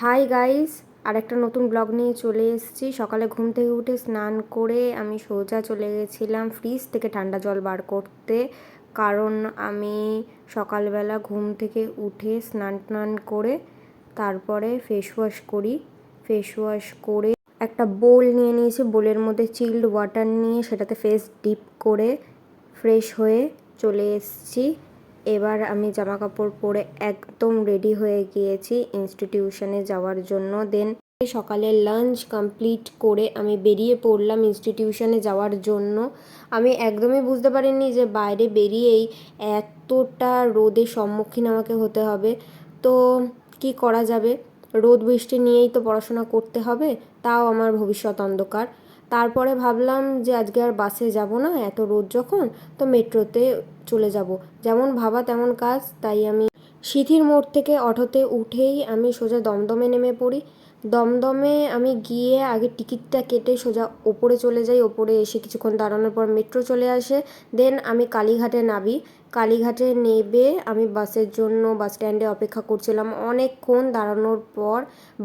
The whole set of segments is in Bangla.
হাই গাইস আর একটা নতুন ব্লগ নিয়ে চলে এসেছি। সকালে ঘুম থেকে উঠে স্নান করে আমি সোজা চলে গেছিলাম ফ্রিজ থেকে ঠান্ডা জল বার করতে। কারণ আমি সকালবেলা ঘুম থেকে উঠে স্নান টান করে তারপরে ফেস ওয়াশ করি। ফেস ওয়াশ করে একটা বোল নিয়ে নিয়েছি। বোলের মধ্যে চিল্ড ওয়াটার নিয়ে সেটাতে ফেস ডিপ করে ফ্রেশ হয়ে চলে এসেছি। এবার আমি জামা কাপড় পরে একদম রেডি হয়ে গিয়েছি ইনস্টিটিউশনে যাওয়ার জন্য। দেন সকালে লাঞ্চ কমপ্লিট করে আমি বেরিয়ে পড়লাম ইনস্টিটিউশনে যাওয়ার জন্য। আমি একদমই বুঝতে পারিনি যে বাইরে বেরিয়েই এতটা রোদের সম্মুখীন আমাকে হতে হবে। তো কি করা যাবে? রোদ বৃষ্টি নিয়েই তো পড়াশোনা করতে হবে, তাও আমার ভবিষ্যৎ অন্ধকার। তারপরে ভাবলাম যে আজকে আর বাসে যাব না, এত রোদ যখন, তো মেট্রোতে চলে যাব। যেমন ভাবা তেমন কাজ, তাই আমি সিঁথির মোড় থেকে অটোতে উঠেই আমি সোজা দমদমে নেমে পড়ি। দমদমে আমি গিয়ে আগে টিকিটটা কেটে সোজা ওপরে চলে যাই। ওপরে এসে কিছুক্ষণ দাঁড়ানোর পর মেট্রো চলে আসে। দেন আমি কালীঘাটে নামি। কালীঘাটে নেবে আমি বাসের জন্য বাস স্ট্যান্ডে অপেক্ষা করছিলাম। অনেকক্ষণ দাঁড়ানোর পর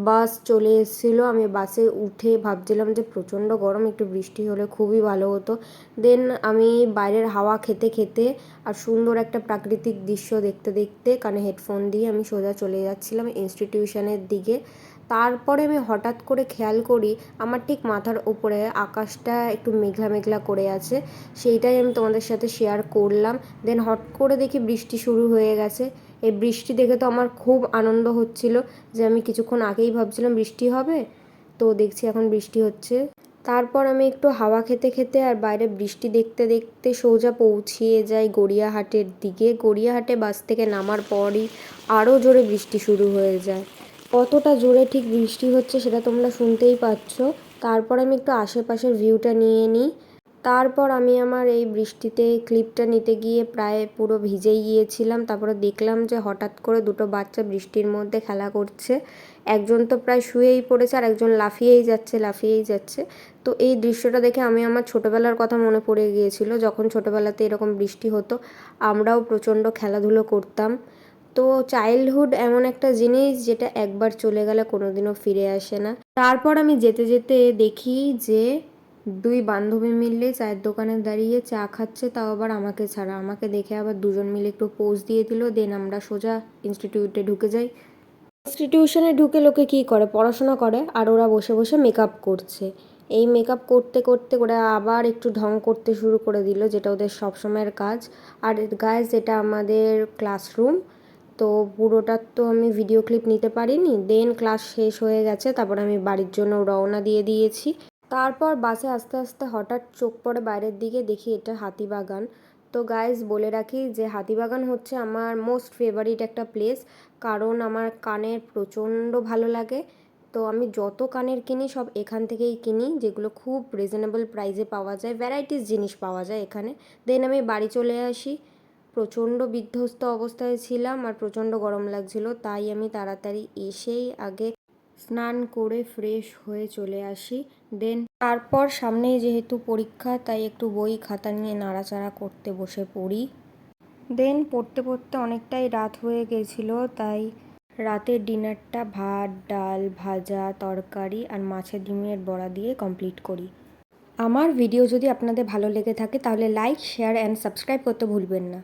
বাস চলে এসেছিল। আমি বাসে উঠে ভাবছিলাম যে প্রচণ্ড গরম, একটু বৃষ্টি হলে খুবই ভালো হতো। দেন আমি বাইরের হাওয়া খেতে খেতে আর সুন্দর একটা প্রাকৃতিক দৃশ্য দেখতে দেখতে কানে হেডফোন দিয়ে আমি সোজা চলে যাচ্ছিলাম ইনস্টিটিউশনের দিকে। তারপরে আমি হঠাৎ করে খেয়াল করি আমার ঠিক মাথার ওপরে আকাশটা একটু মেঘলা মেঘলা করে আছে। সেইটাই আমি তোমাদের সাথে শেয়ার করলাম। দেন হট করে দেখি বৃষ্টি শুরু হয়ে গেছে। এই বৃষ্টি দেখে তো আমার খুব আনন্দ হচ্ছিল যে আমি কিছুক্ষণ আগেই ভাবছিলাম বৃষ্টি হবে। তো দেখছি এখন বৃষ্টি হচ্ছে। তারপর আমি একটু হাওয়া খেতে খেতে আর বাইরে বৃষ্টি দেখতে দেখতে সোজা পৌঁছিয়ে যাই গড়িয়াহাটের দিকে। গড়িয়াহাটে বাস থেকে নামার পরই আরও জোরে বৃষ্টি শুরু হয়ে যায়। কতটা জোরে ঠিক বৃষ্টি হচ্ছে সেটা তোমরা শুনতেই পাচ্ছ। তারপর আমি একটু আশেপাশের ভিউটা নিয়ে নিই। তারপর আমি আমার এই বৃষ্টিতে ক্লিপটা নিতে গিয়ে প্রায় পুরো ভিজেই গিয়েছিলাম। তারপরে দেখলাম যে হঠাৎ করে দুটো বাচ্চা বৃষ্টির মধ্যে খেলা করছে। একজন তো প্রায় শুয়েই পড়েছে আর একজন লাফিয়েই যাচ্ছে লাফিয়েই যাচ্ছে। তো এই দৃশ্যটা দেখে আমি আমার ছোটোবেলার কথা মনে পড়ে গিয়েছিল। যখন ছোটোবেলাতে এরকম বৃষ্টি হতো, আমরাও প্রচণ্ড খেলাধুলো করতাম। তো চাইল্ডহুড এমন একটা জিনিস যেটা একবার চলে গেলে কোনোদিনও ফিরে আসে না। তারপর আমি যেতে যেতে দেখি যে দুই বান্ধবী মিলে চায়ের দোকানে দাঁড়িয়ে চা খাচ্ছে, তাও আবার আমাকে ছাড়া। আমাকে দেখে আবার দুজন মিলে একটু পোজ দিয়ে দিল, দেন আমরা সোজা ইনস্টিটিউটে ঢুকে যাই। ইনস্টিটিউশনে ঢুকে লোকে কী করে? পড়াশোনা করে আর ওরা বসে বসে মেকআপ করছে। এই মেকআপ করতে করতে ওরা আবার একটু ঢং করতে শুরু করে দিল, যেটা ওদের সবসময়ের কাজ। আর গায়ে যেটা আমাদের ক্লাসরুম তো পুরোটার তো আমি ভিডিও ক্লিপ নিতে পারিনি। দেন ক্লাস শেষ হয়ে গেছে, তারপর আমি বাড়ির জন্য রওনা দিয়ে দিয়েছি। তারপর বাসে আস্তে আস্তে হঠাৎ চোখ পড়ে বাইরের দিকে, দেখি এটা হাতিবাগান। তো গাইজ বলে রাখি যে হাতিবাগান হচ্ছে আমার মোস্ট ফেভারিট একটা প্লেস কারণ আমার কানের প্রচণ্ড ভালো লাগে। তো আমি যত কানের কিনি, সব এখান থেকেই কিনি, যেগুলো খুব রিজনেবল প্রাইসে পাওয়া যায় ভ্যারাইটিস জিনিস পাওয়া যায় এখানে। দেন আমি বাড়ি চলে আসি। প্রচণ্ড বিধ্বস্ত অবস্থায় ছিলাম আর প্রচণ্ড গরম লাগছিল। তাই আমি তাড়াতাড়ি এসেই আগে স্নান করে ফ্রেশ হয়ে চলে আসি। দেন তারপর সামনেই যেহেতু পরীক্ষা, তাই একটু বই, খাতা নিয়ে নাড়াচাড়া করতে বসে পড়ি। দেন পড়তে পড়তে অনেকটাই রাত হয়ে গেছিল, তাই রাতের ডিনারটা ভাত, ডাল, ভাজা, তরকারি আর মাছের ডিমের বড়া দিয়ে কমপ্লিট করি। আমার ভিডিও যদি আপনাদের ভালো লেগে থাকে, তাহলে লাইক, শেয়ার, অ্যান্ড সাবস্ক্রাইব করতে ভুলবেন না।